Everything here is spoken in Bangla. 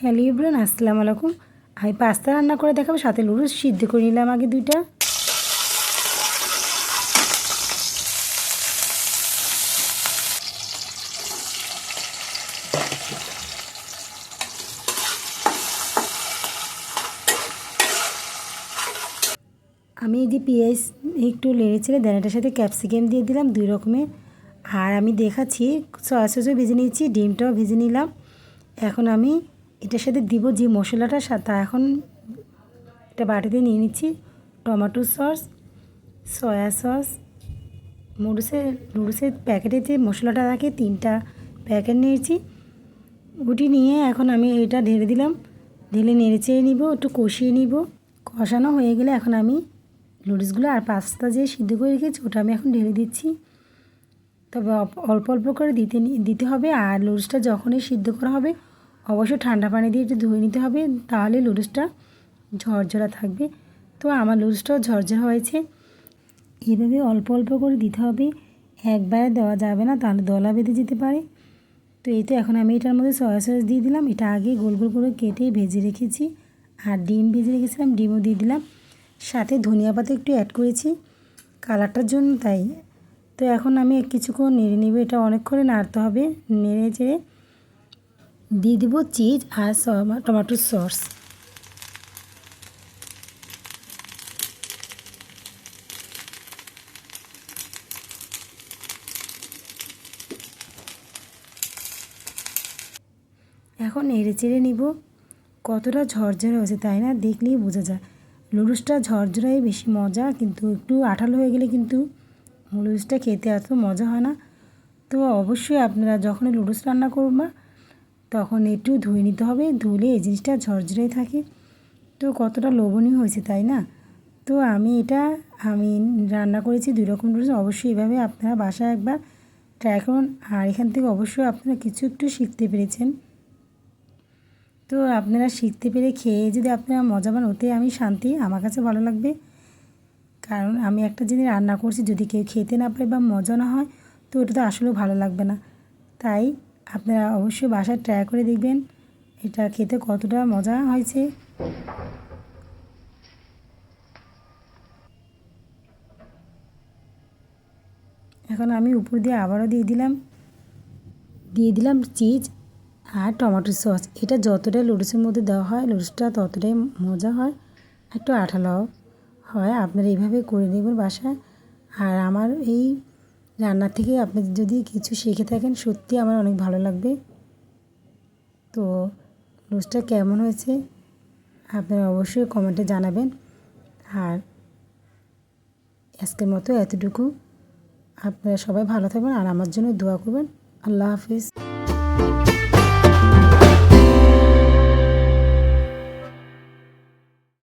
হ্যালো ইব্রান আসসালামু আলাইকুম। আমি পাস্তা রান্না করে দেখাবো, সাথে লুডুস সিদ্ধ করে নিলাম আগে দুইটা। আমি এই যে পেঁয়াজ একটু লেড়ে ছেড়ে দানাটার সাথে ক্যাপসিকাম দিয়ে দিলাম দুই রকমের। আর আমি দেখাচ্ছি, সয়া সসও ভেজে নিয়েছি, ডিমটাও ভেজে নিলাম। এখন আমি এটার সাথে দিব যে মশলাটা তা এখন এটা বাটিতে নিয়ে নিচ্ছি। টমেটো সস, সয়া সস, নুডলসের নুডলসের প্যাকেটে যে মশলাটা থাকে, তিনটা প্যাকেট নিয়েছি ওটি নিয়ে এখন আমি এটা ঢেলে দিলাম। ঢেলে নেড়ে চেড়ে নিব, একটু কষিয়ে নিব। কষানো হয়ে গেলে এখন আমি নুডলসগুলো আর পাস্তা যে সিদ্ধ করে রেখেছি, ওটা আমি এখন ঢেলে দিচ্ছি। তবে অল্প অল্প করে দিতে দিতে হবে। আর লুডসটা যখনই সিদ্ধ করা হবে অবশ্যই ঠান্ডা পানি দিয়ে একটু ধুয়ে নিতে হবে, তাহলে লুডুসটা ঝরঝরা থাকবে। তো আমার লুডুসটাও ঝরঝরা হয়েছে। এভাবে অল্প অল্প করে দিতে হবে। একবারে দেওয়া যাবে না, তাহলে দলা বেঁধে যেতে পারে। তো এই তো এখন আমি এটার মধ্যে সয়া সস দিয়ে দিলাম। এটা আগে গোল গোল করে কেটে ভেজে রেখেছি। আর ডিম ভেজে রেখেছিলাম, ডিমও দিয়ে দিলাম। সাথে ধনিয়া পাতা একটু অ্যাড করেছি কালারটার জন্য, তাই। তো এখন আমি কিছুক্ষণ নেড়ে নেবে। এটা অনেক করে নাড়তে হবে। নেড়ে চেড়ে দিয়ে দেবো চিজ আর টমেটোর সস এখন নেড়ে চেড়ে নিব। কতটা ঝরঝরে হয়েছে তাই না? দেখলেই বোঝা যায়। লুডুসটা ঝরঝরাই বেশি মজা, কিন্তু একটু আঠালো হয়ে গেলে কিন্তু লুডুসটা খেতে এত মজা হয় না। তো অবশ্যই আপনারা যখনই লুডুস রান্না করবেন তখন একটু ধুয়ে নিতে হবে, ধুলে এই জিনিসটা ঝরঝরে থাকে। তো কতটা লোভনীয় হয়েছে তাই না? তো আমি এটা, আমি রান্না করেছি দুই রকম লুডুস অবশ্যই এভাবে আপনারা বাসায় একবার ট্রাই করুন। আর এখান থেকে অবশ্যই আপনারা কিছু একটু শিখতে পেরেছেন। তো আপনারা শিখতে পেরে খেয়ে যদি আপনারা মজা পান ওতে আমি শান্তি, আমার কাছে ভালো লাগবে। কারণ আমি একটা জিনিস রান্না করছি, যদি কেউ খেতে না পারে বা মজা না হয়, তো ওটা তো আসলেও ভালো লাগবে না। তাই আপনারা অবশ্যই বাসায় ট্রাই করে দেখবেন। এটা খেতে কতটা মজা হয়েছে। এখন আমি উপর দিয়ে আবারও দিয়ে দিলাম। দিয়ে দিলাম চিজ আর টমেটো সস এটা যতটা লুডুসের মধ্যে দেওয়া হয় লুডুসটা ততটাই মজা হয়। একটু আঠালো হয়। আপনারা এইভাবে করে নেবেন বাসায়। আর আমার এই রান্না থেকে আপনি যদি কিছু শিখে থাকেন, সত্যি আমার অনেক ভালো লাগবে। তো রোজটা কেমন হয়েছে, আপনারা অবশ্যই কমেন্টে জানাবেন। আর আজকের মতো এতটুকু। আপনারা সবাই ভালো থাকবেন আর আমার জন্য দোয়া করবেন। আল্লাহ হাফিজ।